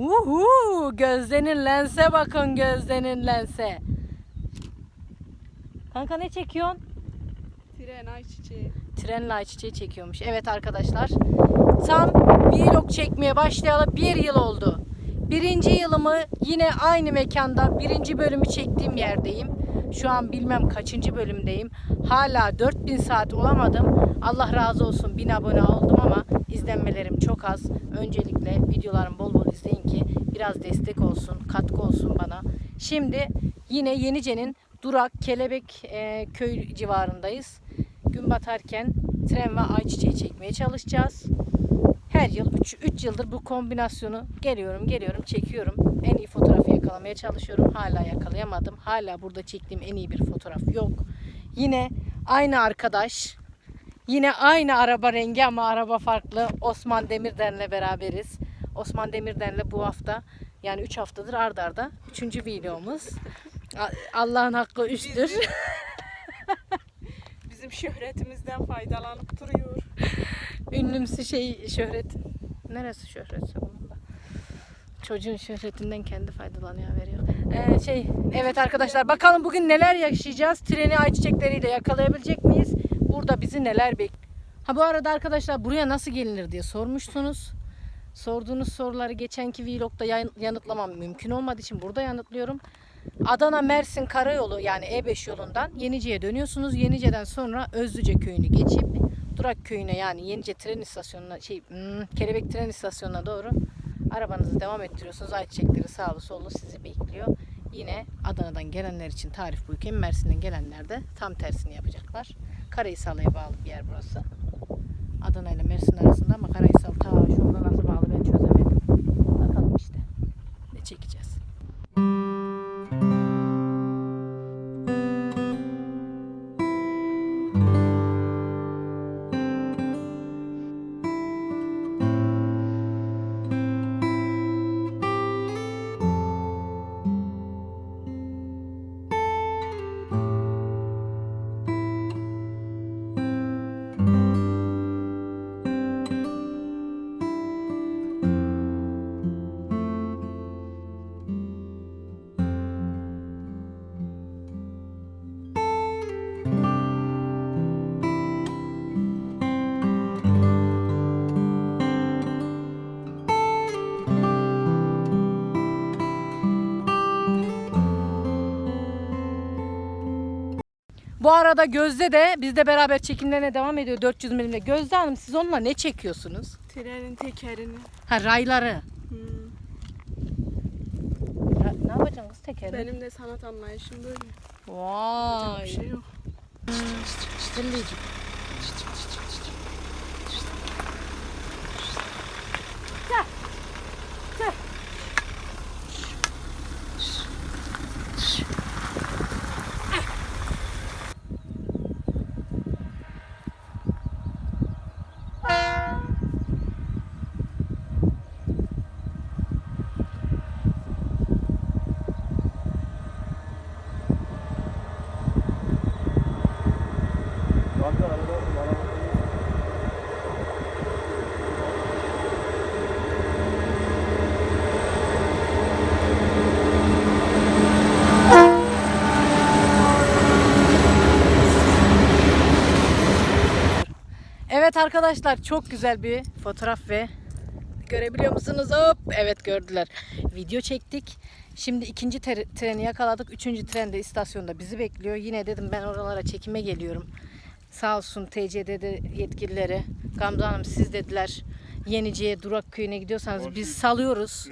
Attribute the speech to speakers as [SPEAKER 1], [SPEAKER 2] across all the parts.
[SPEAKER 1] Uhu, Gözde'nin lense bakın Gözde'nin lense. Kanka ne çekiyorsun?
[SPEAKER 2] Tren, ayçiçeği.
[SPEAKER 1] Trenle ayçiçeği çekiyormuş. Evet arkadaşlar. Tam vlog çekmeye başlayalı bir yıl oldu. Birinci yılımı yine aynı mekanda birinci bölümü çektiğim yerdeyim. Şu an bilmem kaçıncı bölümdeyim. Hala 4000 saat olamadım. Allah razı olsun 1000 abone oldum ama izlenmelerim çok az. Öncelikle videolarımı bol bol izleyin ki biraz destek olsun, katkı olsun bana. Şimdi yine Yenice'nin Durak Kelebek e, köy civarındayız. Gün batarken tren ve ayçiçeği çekmeye çalışacağız. Her yıl 3 yıldır bu kombinasyonu geliyorum geliyorum çekiyorum. En iyi fotoğrafı yakalamaya çalışıyorum. Hala yakalayamadım. Hala burada çektiğim en iyi bir fotoğraf yok. Yine aynı arkadaş. Yine aynı araba rengi ama araba farklı. Osman Demirden'le beraberiz. Osman Demirden'le bu hafta yani 3 haftadır ard arda 3. videomuz. Allah'ın hakkı üçtür.
[SPEAKER 2] Bizim şöhretimizden faydalanıp duruyor.
[SPEAKER 1] Ünlümsü şey şöhret. Neresi şöhretse bunun da? Çocuğun şöhretinden kendi faydalanıyor veriyor. Ee, şey evet arkadaşlar bakalım bugün neler yaşayacağız. Treni ayçiçekleriyle yakalayabilecek miyiz? Burada bizi neler bekliyor? Ha bu arada arkadaşlar buraya nasıl gelinir diye sormuştunuz. Sorduğunuz soruları geçenki vlogda yan- yanıtlamam mümkün olmadığı için burada yanıtlıyorum. Adana Mersin Karayolu yani E5 yolundan Yenice'ye dönüyorsunuz. Yenice'den sonra Özlüce köyünü geçip Durak köyüne yani Yenice tren istasyonuna şey hmm, Kelebek tren istasyonuna doğru arabanızı devam ettiriyorsunuz. Ayçiçekleri sağlı sollu sizi bekliyor. Yine Adana'dan gelenler için tarif buyken Mersin'den gelenler de tam tersini yapacaklar. Karahisal'a bağlı bir yer burası. Adana ile Mersin arasında ama Karahisal ta şurada nasıl bağlı ben çözemedim. Bakalım işte. Ne çekeceğiz. Bu arada Gözde de bizde beraber çekimlerine devam ediyor 400 milimle. Gözde Hanım siz onunla ne çekiyorsunuz?
[SPEAKER 2] Trenin tekerini.
[SPEAKER 1] Ha rayları.
[SPEAKER 2] Hmm.
[SPEAKER 1] Ya, ne yapacaksın kız tekeri?
[SPEAKER 2] Benim de sanat anlayışım böyle. Yapacak
[SPEAKER 1] Vay.
[SPEAKER 2] bir şey yok.
[SPEAKER 3] Kanka arada bana
[SPEAKER 1] Evet arkadaşlar çok güzel bir fotoğraf ve görebiliyor musunuz? Hop evet gördüler. Video çektik. Şimdi ikinci treni yakaladık. Üçüncü tren de istasyonda bizi bekliyor. Yine dedim ben oralara çekime geliyorum. Sağ olsun TCD'de yetkilileri. Gamze Hanım siz dediler Yenici'ye Durak Köyü'ne gidiyorsanız biz salıyoruz.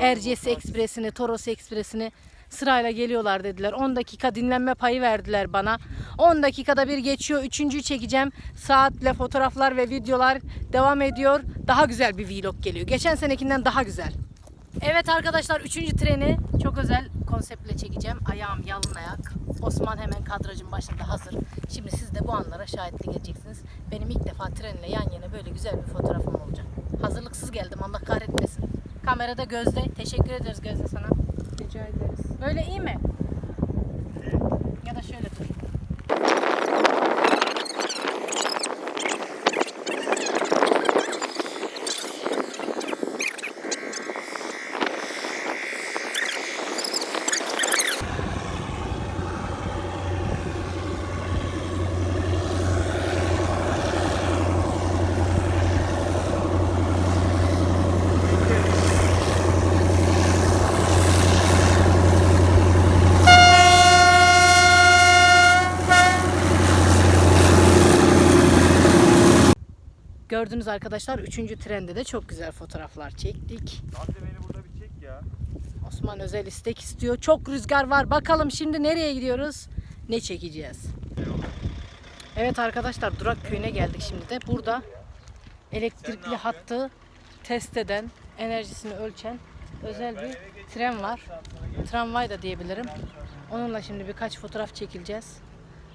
[SPEAKER 1] Erciyes. Ekspresi'ni, Toros Ekspresi'ni sırayla geliyorlar dediler. 10 dakika dinlenme payı verdiler bana. 10 dakikada bir geçiyor. Üçüncüyü çekeceğim. Saatle fotoğraflar ve videolar devam ediyor. Daha güzel bir vlog geliyor. Geçen senekinden daha güzel. Evet arkadaşlar 3. treni çok özel konseptle çekeceğim. Ayağım yalın ayak. Osman hemen kadrajın başında hazır. Şimdi siz de bu anlara şahitlik edeceksiniz. Benim ilk defa trenle yan yana böyle güzel bir fotoğrafım olacak. Hazırlıksız geldim Allah kahretmesin. Kamerada Gözde. Teşekkür ederiz Gözde sana.
[SPEAKER 2] Rica ederiz.
[SPEAKER 1] Böyle iyi mi? Ya da şöyle dur. Gördünüz arkadaşlar 3. trende de çok güzel fotoğraflar çektik.
[SPEAKER 3] Hadi beni burada bir çek ya.
[SPEAKER 1] Osman özel istek istiyor. Çok rüzgar var. Bakalım şimdi nereye gidiyoruz? Ne çekeceğiz? Evet arkadaşlar Durak köyüne geldik şimdi de. Burada elektrikli hattı test eden, enerjisini ölçen özel bir tren var. Tramvay da diyebilirim. Onunla şimdi birkaç fotoğraf çekileceğiz.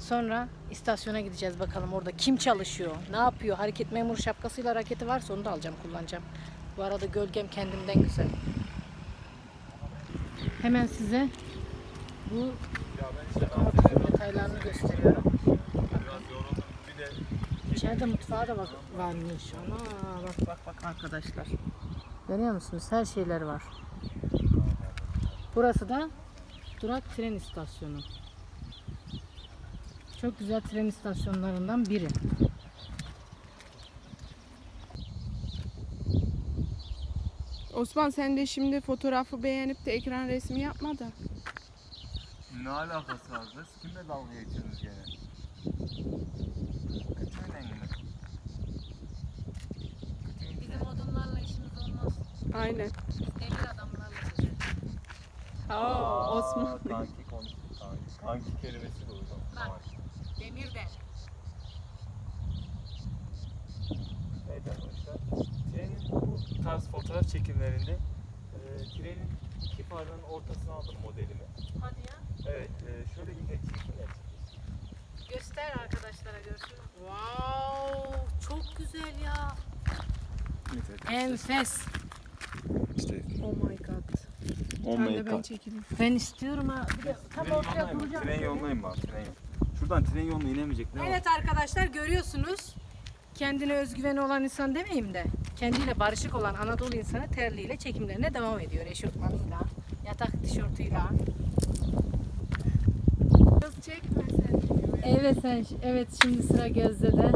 [SPEAKER 1] Sonra istasyona gideceğiz bakalım orada kim çalışıyor, ne yapıyor, hareket memur şapkasıyla hareketi varsa onu da alacağım, kullanacağım. Bu arada gölgem kendimden güzel. Hemen size bu lokomotifin detaylarını gösteriyorum. İçeride mutfağı da bak varmış. Ana bak bak bak arkadaşlar. Görüyor musunuz? Her şeyleri var. Burası da durak tren istasyonu. Çok güzel tren istasyonlarından biri.
[SPEAKER 2] Osman sen de şimdi fotoğrafı beğenip de ekran resmi yapma da.
[SPEAKER 3] Ne alakası var kız? Kimle dalga geçiyorsunuz gene? Kötü engini.
[SPEAKER 1] Bizim odunlarla işimiz olmaz.
[SPEAKER 2] Aynen.
[SPEAKER 1] Biz demir adamlarla çözeriz.
[SPEAKER 2] Aa, Osman.
[SPEAKER 3] Kanki konuştu kanki. Kanki kelimesi de uygun.
[SPEAKER 1] Bak. Demir de.
[SPEAKER 3] Evet arkadaşlar. Trenin bu tarz fotoğraf çekimlerinde e, trenin iki parmağının ortasına aldım modelimi.
[SPEAKER 1] Hadi ya.
[SPEAKER 3] Evet. E, şöyle bir çekimler
[SPEAKER 1] Göster arkadaşlara görsün. Wow, çok güzel ya. Enfes.
[SPEAKER 3] İşte.
[SPEAKER 2] Oh my god.
[SPEAKER 3] Oh
[SPEAKER 2] Ben de ben çekeyim.
[SPEAKER 1] Ben istiyorum ha. Bir de tam ortaya duracağım.
[SPEAKER 3] Tren yollayın bak. Tren yol. Şuradan tren yoluna inemeyecek ne var?
[SPEAKER 1] Evet arkadaşlar görüyorsunuz. Kendine özgüveni olan insan demeyeyim de kendiyle barışık olan Anadolu insanı terliğiyle çekimlerine devam ediyor. Eşofmanıyla, yatak tişörtüyle.
[SPEAKER 2] Kız çekme sen.
[SPEAKER 1] Evet sen, evet şimdi sıra Gözde'de.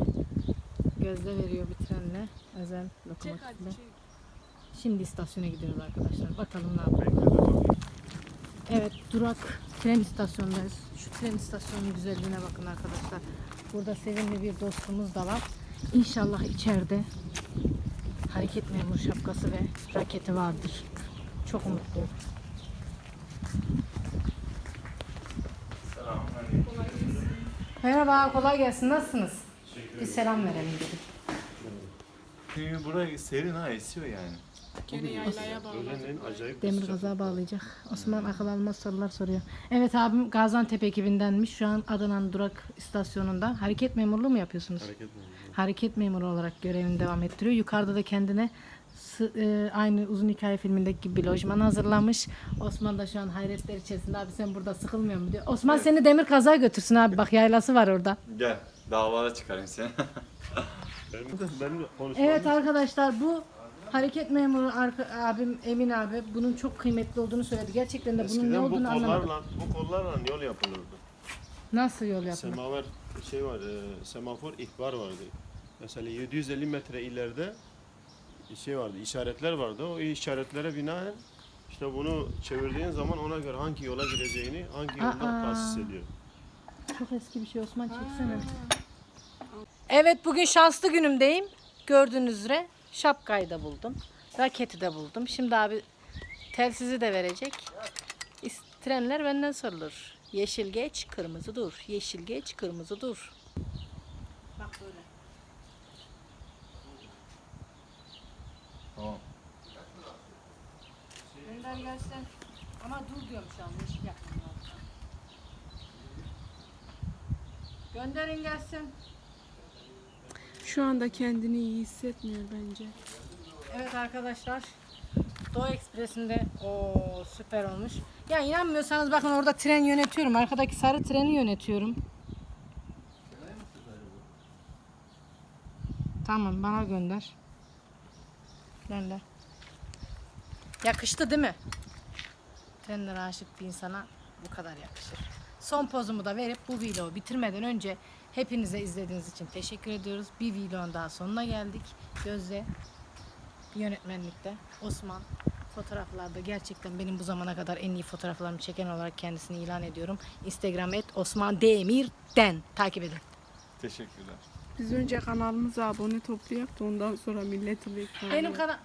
[SPEAKER 1] Gözde veriyor bir trenle özel
[SPEAKER 2] Çek hadi
[SPEAKER 1] lokomotifle.
[SPEAKER 2] çek.
[SPEAKER 1] Şimdi istasyona gidiyoruz arkadaşlar. Bakalım ne yapacağız. Evet durak tren istasyonundayız. Şu tren istasyonunun güzelliğine bakın arkadaşlar. Burada sevimli bir dostumuz da var. İnşallah içeride hareket memur şapkası ve raketi vardır. Çok umutluyum. Merhaba, kolay gelsin. Nasılsınız? Bir selam verelim dedik.
[SPEAKER 3] Buraya serin ha esiyor yani.
[SPEAKER 2] Gene yaylaya bağlı.
[SPEAKER 1] Demir gaza bağlayacak. Osman akıl almaz sorular soruyor. Evet abim Gaziantep ekibindenmiş. Şu an Adana'nın durak istasyonunda. Hareket memurluğu mu yapıyorsunuz?
[SPEAKER 4] Hareket memuru.
[SPEAKER 1] Hareket memuru olarak görevini devam ettiriyor. Yukarıda da kendine sı- e, aynı uzun hikaye filmindeki gibi bir lojman hazırlamış. Osman da şu an hayretler içerisinde. Abi sen burada sıkılmıyor mu diyor. Osman seni demir kazaya götürsün abi. Bak yaylası var orada.
[SPEAKER 3] Gel. Davada çıkarayım seni.
[SPEAKER 4] Benim, benim konuşmam
[SPEAKER 1] Evet arkadaşlar bu hareket memuru arka- abim Emin abi bunun çok kıymetli olduğunu söyledi. Gerçekten de bunun ne
[SPEAKER 4] Eskiden bu
[SPEAKER 1] olduğunu anlamadım.
[SPEAKER 4] kollarla, bu kollarla yol yapılırdı.
[SPEAKER 1] Nasıl yol yapılır?
[SPEAKER 4] Semaver şey var, e, semafor ihbar vardı. Mesela 750 metre ileride şey vardı, işaretler vardı. O işaretlere binaen işte bunu çevirdiğin zaman ona göre hangi yola gireceğini, hangi yolda
[SPEAKER 1] Aa.
[SPEAKER 4] tahsis ediyor.
[SPEAKER 1] Çok eski bir şey Osman çeksene. Evet bugün şanslı günümdeyim. Gördüğünüz üzere şapkayı da buldum. Raketi de buldum. Şimdi abi telsizi de verecek. Trenler benden sorulur. Yeşil geç, kırmızı dur. Yeşil geç, kırmızı dur. Bak böyle.
[SPEAKER 3] tamam.
[SPEAKER 1] Gönder gelsin. Ama dur diyorum şu an. Yeşil yapmam lazım. Gönderin gelsin.
[SPEAKER 2] Şu anda kendini iyi hissetmiyor bence.
[SPEAKER 1] Evet arkadaşlar. Doğu Ekspresi'nde o süper olmuş. Ya inanmıyorsanız bakın orada tren yönetiyorum. Arkadaki sarı treni yönetiyorum. Tamam bana gönder. Gönder. Yakıştı değil mi? Trenlere aşık bir insana bu kadar yakışır. Son pozumu da verip bu vlogu bitirmeden önce hepinize izlediğiniz için teşekkür ediyoruz. Bir vlogun daha sonuna geldik. Gözde yönetmenlikte Osman fotoğraflarda gerçekten benim bu zamana kadar en iyi fotoğraflarımı çeken olarak kendisini ilan ediyorum. Instagram et Osman Demir'den takip edin.
[SPEAKER 3] Teşekkürler.
[SPEAKER 2] Biz önce kanalımıza abone toplayak da ondan sonra milletin reklamı.
[SPEAKER 1] Benim kanal...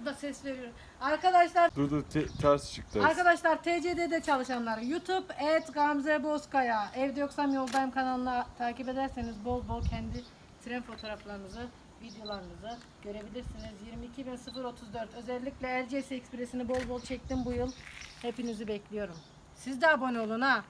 [SPEAKER 1] Bu da ses veriyor. Arkadaşlar
[SPEAKER 3] Dur dur te- ters çıktı.
[SPEAKER 1] Arkadaşlar TCD'de çalışanlar YouTube et Gamze Bozkaya Evde Yoksam Yoldayım kanalına takip ederseniz bol bol kendi tren fotoğraflarınızı videolarınızı görebilirsiniz. 22.034 özellikle LCS Express'ini bol bol çektim bu yıl. Hepinizi bekliyorum. Siz de abone olun ha.